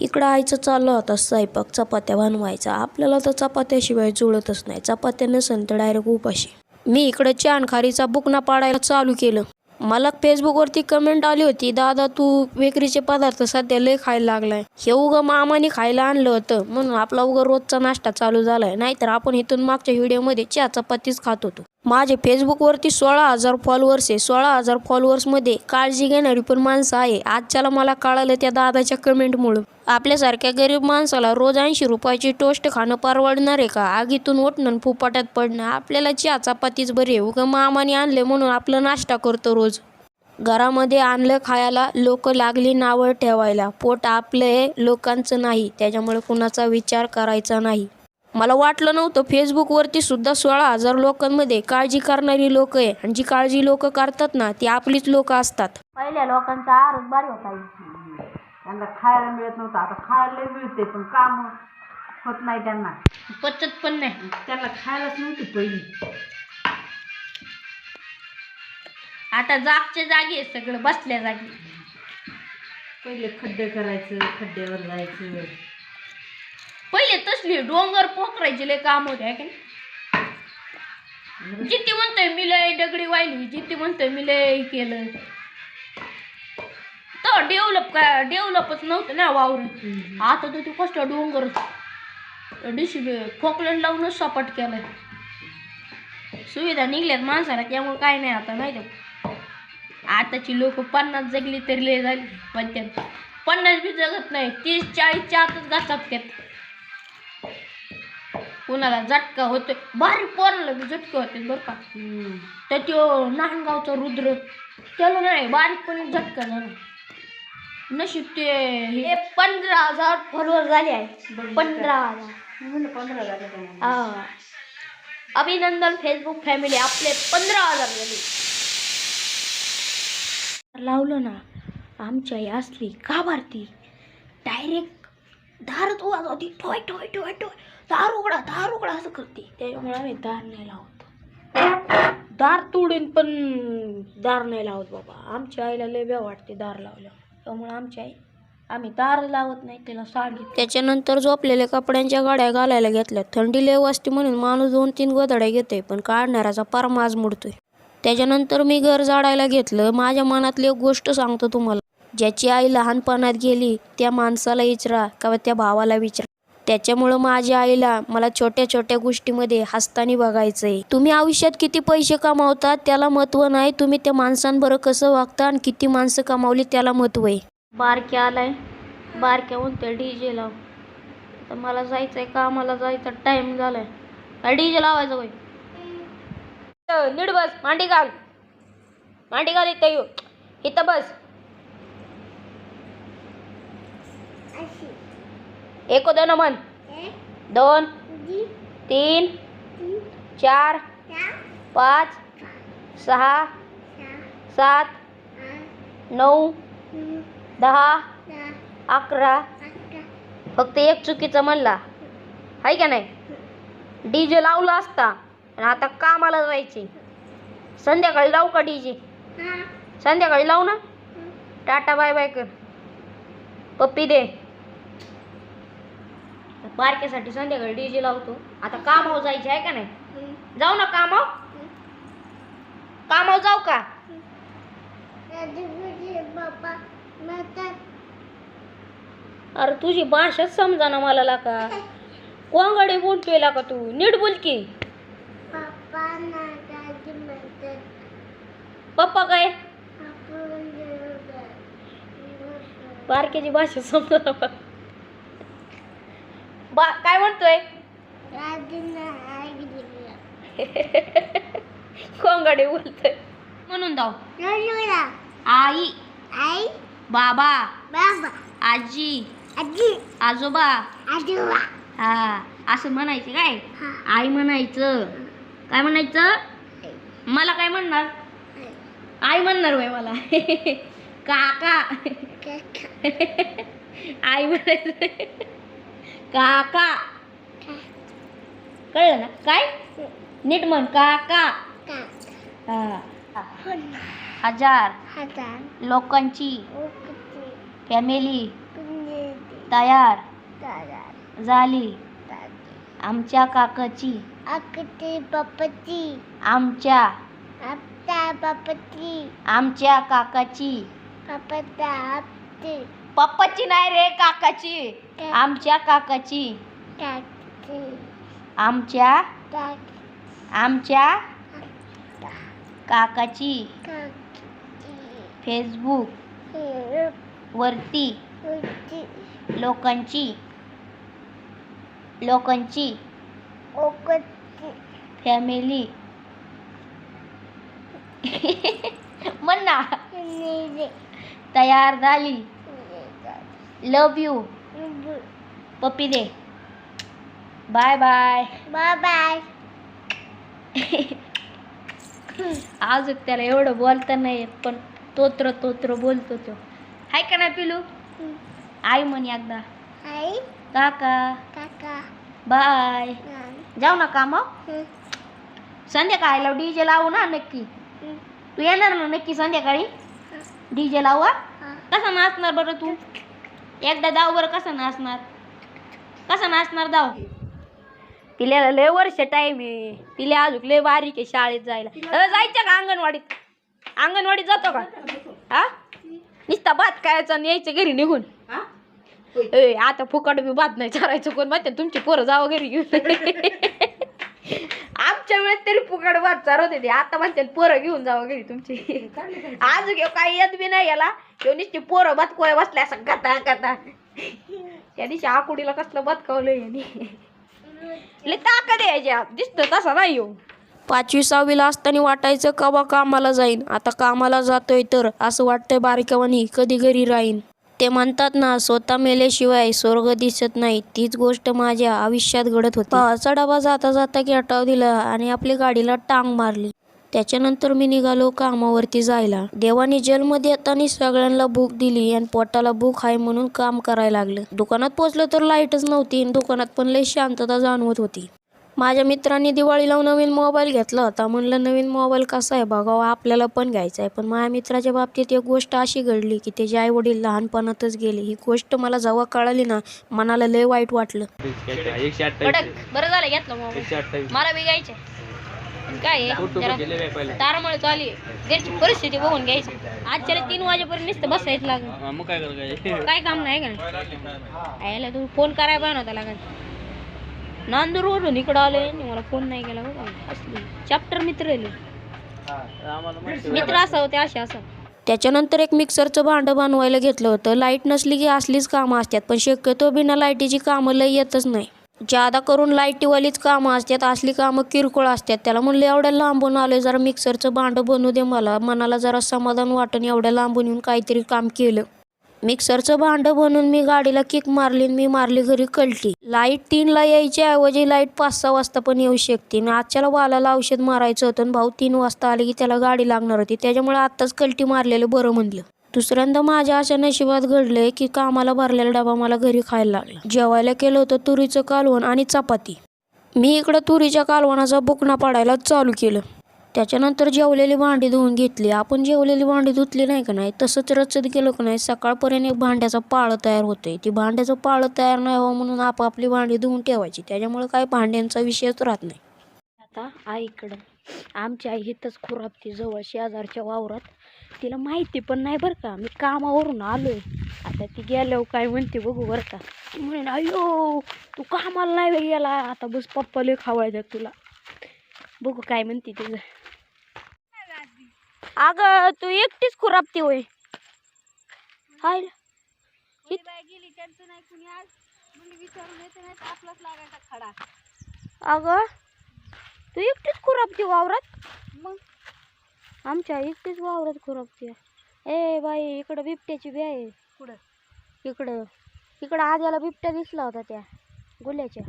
इकडं आईचं चाललं होतं स्वयंपाक चपात्या बनवायचा. आपल्याला तर चपात्याशिवाय जुळतच नाही. चपात्या नसेल तर डायरेक्ट उपाशी. मी इकडं चानखारीचा बुकना पाडायला चालू केलं. मला फेसबुकवरती कमेंट आली होती दादा तू बेकरीचे पदार्थ सध्या लय खायला लागलाय. हे उगं मामाने खायला आणलं होतं. म्हणून आपला उगं रोजचा नाश्ता चालू झालाय. नाहीतर आपण इथून मागच्या व्हिडिओमध्ये चहा चपातीच खात होतो. माझे फेसबुकवरती सोळा हजार फॉलोअर्स आहे. सोळा हजार फॉलोअर्समध्ये काळजी घेणारी पण माणसं आहे. आजच्याला मला कळालं त्या दादाच्या कमेंटमुळं आपल्यासारख्या गरीब माणसाला रोज ऐंशी रुपयाची टोस्ट खाणं परवडणार आहे का? आगीतून उठणं फुपाट्यात पडणं. आपल्याला चहा चपातीच बरी आहे. उगं मामाने आणले म्हणून आपलं नाश्ता करतो रोज. घरामध्ये आणलं खायला लोक लागली नावं ठेवायला. पोट आपलं हे लोकांचं नाही. त्याच्यामुळे कुणाचा विचार करायचा नाही. मला वाटलं नव्हतं फेसबुकवरती सुद्धा सोळा हजार लोकांमध्ये काळजी करणारी लोक आहे. आणि जी काळजी लोक करतात ना ती आपलीच लोक असतात. पहिल्या लोकांचा आहारच भारी होता. त्यांना खायला मिळत नव्हतं. आता खायला मिळते पण काम होत नाही त्यांना. पचत पण नाही. त्यांना खायलाच नव्हती पहिली. आता जागच्या जागी आहे सगळं बसल्या जागी. पहिले खड्डे करायचं खड्ड्यावर जायचं. पहिले तसली डोंगर पोखरायचे लय काम होते आहे का? जिती म्हणतोय मी लय दगडी वाहिली जिती म्हणतोय मी लय केलं. तर डेव्हलप काय डेव्हलपच नव्हतं ना वावर. आता तर ते कष्ट डोंगर डिशी खोकल्यान लावूनच सपाट केलंय. सुविधा निघल्यात माणसाला त्यामुळे काय नाही आता नाही ते आताची लोक पन्नास जगली तरी लय झाली पंच्याहत्तर पन्नास बी जगत नाही तीस चाळीसच्या आतच घासात त्यात. कुणाला झटका होतोय भारी पोराला बी झटके होते बरं का. तर त्यो नांदगावचा रुद्र त्याला नाही बारीकपणे झटका झाला. नशीब ते हे पंधरा हजार फॉलोअर झाले आहे. पंधरा हजार. पंधरा झाले का नाही? हा. अभिनंदन फेसबुक फॅमिली आपले पंधरा हजार झाले. लावलं ना आमची आई असली का भारती डायरेक्ट दारच वाजवती ठोय ठोय ठोय ठोय. दार उघडा दार उघडा असं करते. त्याच्यामुळे आम्ही दार नाही लावत. दार तोडून पण दार नाही लावत बाबा. आमच्या आईला लय बेव वाटते दार लावल्यावर. त्यामुळे आमची आई आम्ही दार लावत नाही तिला साडी त्याच्यानंतर झोपलेल्या कपड्यांच्या गाड्या घालायला घेतल्या थंडी लय वाजते म्हणून माणूस दोन तीन गोधड्या घेते पण काढणाऱ्याचा परमाज मोडतोय. त्याच्यानंतर मी घर जाडायला घेतलं. माझ्या मनातली एक गोष्ट सांगतो तुम्हाला. ज्याची आई लहानपणात गेली त्या माणसाला विचारा किंवा त्या भावाला विचारा. त्याच्यामुळं माझ्या आईला मला छोट्या छोट्या गोष्टीमध्ये हसताना बघायचंय. तुम्ही आयुष्यात किती पैसे कमावतात त्याला महत्त्व नाही तुम्ही त्या माणसांबरोबर कसं वागता आणि किती माणसं कमावली त्याला महत्त्व आहे? बारक्या आलाय. बारक्या म्हणते डी जे लाव. तर मला जायचंय कामाला जायचा टाइम झालाय. डी जे लावायचं होय? नीट बस मांडी घाल. मांडी घाल इथं येऊ इथं बस. एक दोन म्हण दोन तीन चार पाच सहा सात नऊ दहा अकरा फक्त एक चुकीचा म्हणला. आहे का नाही? डी जे लावला असता आणि आता कामाला जायचे. संध्याकाळी लावू का डी जे संध्याकाळी लावू ना. टाटा बाय बाय कर. पप्पी दे. बारक्यासाठी संध्याकाळी डी जे लावतो. आता कामावर जायचे आहे का नाही? जाऊ ना कामावर. कामावर जाऊ का? अरे तुझी भाषाच समजा ना मला ला का कोंगाडी बोलतोय ला का तू. नीट बोल की. पप्पा काय? बारक्याची भाषा समजा ना. बा काय म्हणतोय? कोंगाडी बोलतोय. म्हणून जाऊ. आई. आई. बाबा. बाबा. आजी. आजी. आजोबा. आजोबा. हा असं म्हणायचं काय? आई म्हणायचं. काय म्हणायचं? मला काय म्हणणार? आई म्हणणार बाय मला. काका. काका. आई म्हणायचं. काका. कळलं ना? काय? नीट म्हण काका. हा. हजार. लोकांची. फॅमिली. तयार. झाली. आमच्या काकाची. पप्पाची आमच्या. आपता आमच्या काकाची. आपते पप्पाची नाही रे काकाची. आमच्या काकाची. आमच्या? आमच्या? काकाची. फेसबुक वरती लोकांची. लोकांची. फॅमिली. म्हण तयार झाली. लव यू पप्पी दे. Bye bye. Bye bye. आज त्याला एवढं बोलता नाही येत, पण तोत्र तोत्र बोलतो तो. हाय का नाही पिलू? आई म्हण एकदा. काका. काका. बाय. जाऊ ना कामा. संध्याकाळीला डीजे लावू ना नक्की. तू येणार ना नक्की संध्याकाळी? डीजे लावू हा? कसा नाचणार बरं तू? एकदा दाव बरं कसा नाचणार? कसा नाचणार दाव? पिल्याला लय वर्ष टाइम आहे. पिल्या अजून लय बारीक आहे शाळेत जायला. अ, जायचं का अंगणवाडीत? अंगणवाडीत जातो का? हा? नुसता भात खायचा आणि यायचं घरी निघून. ए आता फुकट मी भात नाही चारायचं. कोण माहिती तुमची पोरं जावं घरी घेऊन. आमच्या वेळेस तरी फुकट वाचार होते ते. आता म्हणते पोरं घेऊन जावं घरी तुमची. आज घेऊ काही येत बी नाही याला. घेऊन नुसती पोरं भात कोय बसल्या असं कथा कथा त्या दिवशी आकुडीला कसलं भात याने. यांनी लय ताकद यायच्या दिसतं तसा नाही येऊ पाचवी सहावीला असताना वाटायचं कवा कामाला जाईन. आता कामाला जातोय तर. असं वाटतंय बारकावानी कधी घरी राहीन. ते म्हणतात ना स्वतः मेल्याशिवाय स्वर्ग दिसत नाही. तीच गोष्ट माझ्या आयुष्यात घडत होती. असा डबा जाता जाता गेटाव दिला आणि आपली गाडीला टांग मारली. त्याच्यानंतर मी निघालो कामावरती जायला. देवाने जन्म देताना सगळ्यांना भूक दिली आणि पोटाला भूक आहे म्हणून काम करायला लागलं. दुकानात पोचलं तर लाईटच नव्हती आणि दुकानात पण लई शांतता जाणवत होती. माझ्या मित्रांनी दिवाळीला नवीन मोबाईल घेतला होता. म्हणलं नवीन मोबाईल कसा आहे बघावा? आपल्याला पण घ्यायचा आहे. पण माझ्या मित्राच्या बाबतीत एक गोष्ट अशी घडली की त्याचे आई वडील लहानपणातच गेले. ही गोष्ट मला जेव्हा कळाली ना मनाला लय वाईट वाटलं. एकशे अठ्ठावीस. बरं झालं घेतलं मोबाईल. एकशे अठ्ठावीस. मला बी घ्यायचे. काय आहे, फोटो जरा गेले पहिले. तारामुळे चालू आहे. घरची परिस्थिती बघून घ्यायची. आजच्या तीन वाजेपर्यंत नुसतं बसायचं लागलं. मग काय कर काय? काम नाही का? यायला तू फोन करायला पाहिजे होता लागत. नांदूरवरून इकडं आले. आणि मला फोन नाही केला बघा असली चॅप्टर मित्र आहे. मित्र असावं ते असे असं त्याच्यानंतर एक मिक्सरचं भांडं बनवायला घेतलं होतं. लाइट नसली की असलीच कामं असतात. पण शक्यतो बिना लाईटीची कामं लई येतच नाही. जादा करून लाईटीवालीच कामं असतात. असली कामं किरकोळ असतात. त्याला म्हणलं एवढ्या लांबून आलोय जरा मिक्सरचं भांडं बनवू दे मला. मनाला जरा समाधान वाटून एवढ्या लांबून येऊन काहीतरी काम केलं. मिक्सरचं भांडं बनवून मी गाडीला किक मारली आणि मी मारली घरी कलटी. लाइट तीनला यायची ऐवजी लाइट पाच सहा वाजता पण येऊ शकते. आणि आजच्याला वालाला औषध मारायचं होतं आणि भाऊ तीन वाजता आले की त्याला गाडी लागणार होती. त्याच्यामुळे आत्ताच कलटी मारलेलं बरं म्हणलं. दुसऱ्यांदा माझ्या अशा नशिबात घडलंय की कामाला भरलेला डबा मला घरी खायला लागला. जेवायला केलं होतं तुरीचं कालवण आणि चपाती. मी इकडं तुरीच्या कालवणाचा बुकणा पाडायला चालू केलं. त्याच्यानंतर जेवलेली भांडी धुवून घेतली. आपण जेवलेली भांडी धुतली नाही का नाही? तसंच रचत गेलो का नाही? सकाळपर्यंत एक भांड्याचा पाळं तयार होतोय. ती भांड्याचं पाळं तयार नाही हवं म्हणून आपापली भांडी धुवून ठेवायची. त्याच्यामुळे काय भांड्यांचा विषयच राहत नाही. आता आईकडं आमची आई हिथंच खुरापती जवळ शेजारच्या वावरात. तिला माहिती पण नाही बरं का. मी कामावरून आलोय. आता ती गेल्यावर काय म्हणते बघू बरं का. ती म्हणेन अयो तू कामाला नाही गेला. आता बस पप्पा लय खावायचं तुला. बघू काय म्हणते तिचं अगं तू एकटीच खुरापती होय. हाय. अगं तू एकटीच खुरापती वावरात? मग? आमच्या एकटीच वावरात खुरापती ए बाई इकडं बिबट्याची बी आहे. कुठं? इकडं. इकडं आद्याला बिबट्या दिसला होता त्या गुल्याच्या.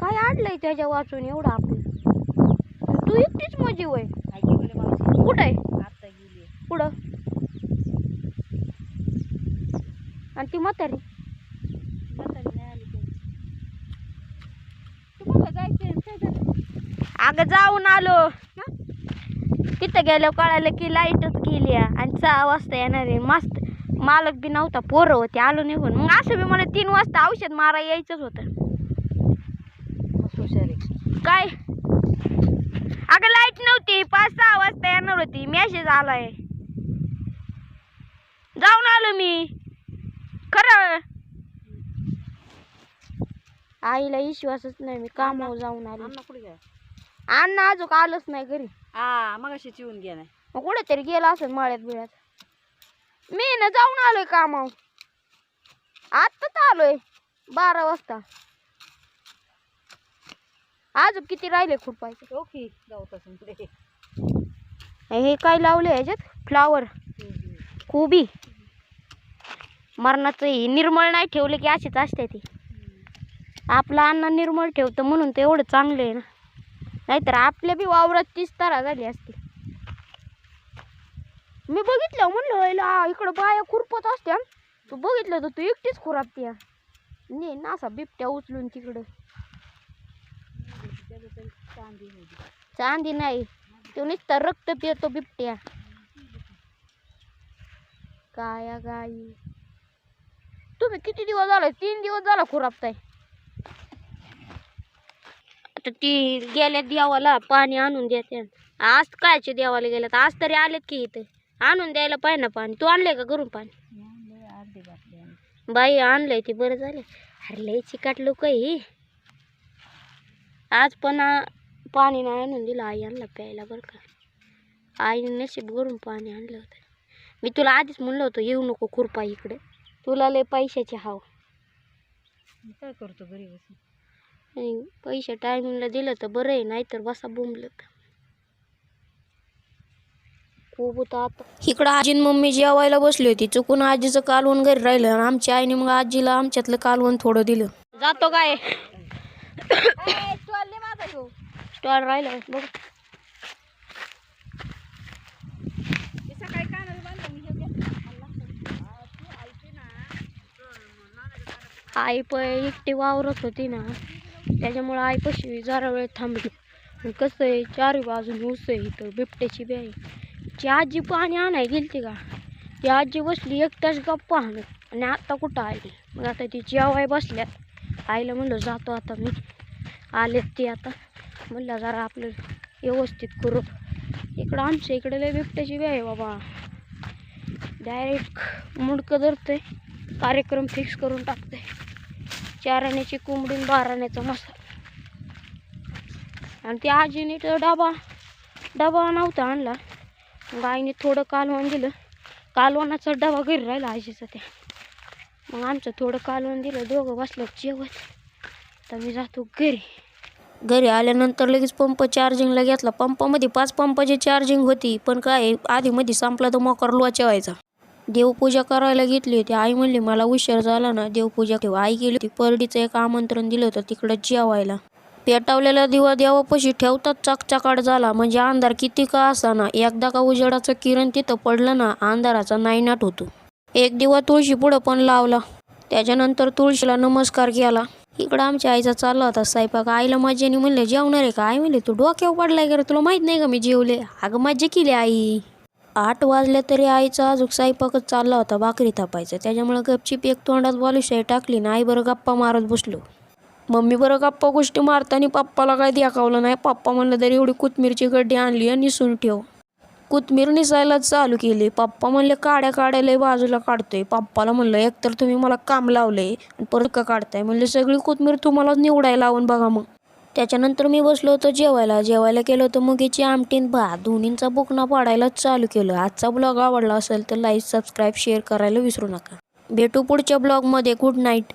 काय आणलंय त्याच्या वाचून एवढं आपलं तू एकटीच मजी वय कुठं आहे? कुठं आणि ती म्हातारी? अगं जाऊन आलो. तिथं गेलो कळालं की लाईटच गेली आहे आणि सहा वाजता येणार आहे. मस्त मालक बी नव्हता पोरं होते आलो निघून. मग असं बी मला तीन वाजता औषध मारा यायचंच होतं. हुशार आहे. काय? अगं लाइट नव्हती. पाच सहा वाजता येणार होती. मेसेज आलाय. जाऊन आलो मी. खरं? आईला विश्वासच नाही. मी कामावर जाऊन आलो. अण्णा कुठे गेला? अण्णा अजून आलंच नाही घरी. हा मग अशी चिवून गेला. मग कुठेतरी गेला असेल मळ्यात बिळ्यात. मी ना जाऊन आलोय कामावर. आत्ताच आलोय. बारा वाजता. अजून किती राहिले खुरपायचे? ओके हे काय लावले ह्याच्यात? फ्लावर कोबी. मरणाचं हे निर्मळ नाही ठेवलं की अशीच असते ती. आपलं अन्न निर्मळ ठेवतं म्हणून ते एवढं चांगलं आहे ना. नाहीतर आपल्या बी वावरात तीस तारा झाली असती. मी बघितलं म्हणलं "होयला, इकडं बाया खुरपत असत्या. तू बघितलं तर तू एकटीच खुरापत्या. ने नासा बिबट्या उचलून तिकडं. चांदी नाही. तो नुसतं रक्त पितो बिबट्या. काया गाई? तुम्ही किती दिवस झाले? तीन दिवस झाला खुरापताय आता ती गेल्या देवाला पाणी आणून देते. आज कायचे देवाला गेल्यात आज तरी आलेत की इथे. आणून द्यायला पाहिजे ना पाणी. तू आणलंय का घरून पाणी? बाई आणलंय ते बरं झालं. अरे लय चिकाट लोक ही. आज पण पाणी नाही आणून दिलं आई आणलं प्यायला बरं का. आईने नशीब भरून पाणी आणलं होतं. मी तुला आधीच म्हणलं होतं येऊ नको खुरपा इकडे. तुला लय पैशाची हाव. काय करतो घरी बसून? आणि पैसे टायमिंगला दिलं तर बरं आहे नाहीतर बसा बोंबलं खूप होतं आता. इकडं आजी मम्मी जेवायला बसली होती चुकून आजीचं कालवण घरी राहिलं आणि आमच्या आईने मग आजीला आमच्यातलं कालवण थोडं दिलं. जातो काय? स्टॉल राहिलं बघ. आई प एकटी वावरत होती ना त्याच्यामुळं आई पशी जरा वेळ थांबली. कसं आहे चारी बाजून ऊस आहे इथं बिबट्याची बी आहे. ती आजी पाणी आणाय गेलती का? ती आजी बसली एकटाच गप्पा आणत आणि आता कुठं आली? मग आता ती जेवाय बसल्यात. आईला म्हणलं जातो आता मी. आलेत ती आता. म्हणलं जरा आपलं व्यवस्थित करू. इकडं आमच्या इकडे लय बिबट्याची बी आहे बाबा. डायरेक्ट मुडकं धरते कार्यक्रम फिक्स करून टाकते चार आण्याची कोंबडी आणि बारा आण्याचा मसाला. आणि ते आजीने तो डबा डबा नव्हता आणला. मग आईने थोडं कालवण दिलं. कालवणाचा डबा घरी राहिला आजीचा त्या. मग आमचं थोडं कालवण दिलं. दोघं बसलं जेवत. तर मी जातो घरी. घरी आल्यानंतर लगेच पंप चार्जिंगला घेतला. पंपामध्ये पाच पंपाची चार्जिंग होती पण काय आधीमध्ये संपला तर मोकर लोचा व्हायचा देवपूजा करायला घेतली होती. आई म्हणली मला उशीर झाला ना देवपूजा ठेव. आई गेली होती. परडीचं एक आमंत्रण दिलं होतं तिकडं जेवायला. पेटावलेला दिवा देवापाशी ठेवताच चकचकाट झाला. म्हणजे अंधार किती का असाना. एकदा का उजेडाचं किरण तिथं पडलं ना अंधाराचा नायनाट होतो. एक दिवा तुळशी पुढं पण लावला. त्याच्यानंतर तुळशीला नमस्कार केला. इकडं आमच्या आईचा चालला होता स्वयंपाक. आईला मज्जाने म्हणलं जेवणार आहे का? आई म्हणले तू डोक्यावर पडलाय का रे? तुला माहीत नाही का मी जेवले? अगं मज्जा केली आई. आठ वाजले तरी आईचा अजून स्वयंपाकच चालला होता भाकरी थापायचं. त्याच्यामुळं गपचीप एक तोंडात बालूशाही टाकली ना आई बरं गप्पा मारत बसलो. मम्मी बरं गप्पा गोष्टी मारताना पप्पाला काय द्याकावलं नाही? पप्पा म्हणलं तरी एवढी कोथमीरची गड्डी आणली आणि निसून ठेव. कोथमीर निसायला चालू केली. पप्पा म्हणले काड्या काढायला बाजूला काढतोय. पप्पाला म्हणलं एकतर तुम्ही मला काम लावलंय आणि परत का काढताय? म्हणले सगळी कोथमीर तुम्हालाच निवडायला लावून बघा मग. त्याच्यानंतर मी बसलो होतो जेवायला. जेवायला केलं होतं मुगीची आमटीन भात. दोन्हींचा बुकना पाडायला चालू केलं. आजचा ब्लॉग आवडला असेल तर लाईक सबस्क्राईब शेअर करायला विसरू नका. भेटू पुढच्या ब्लॉगमध्ये. Good night.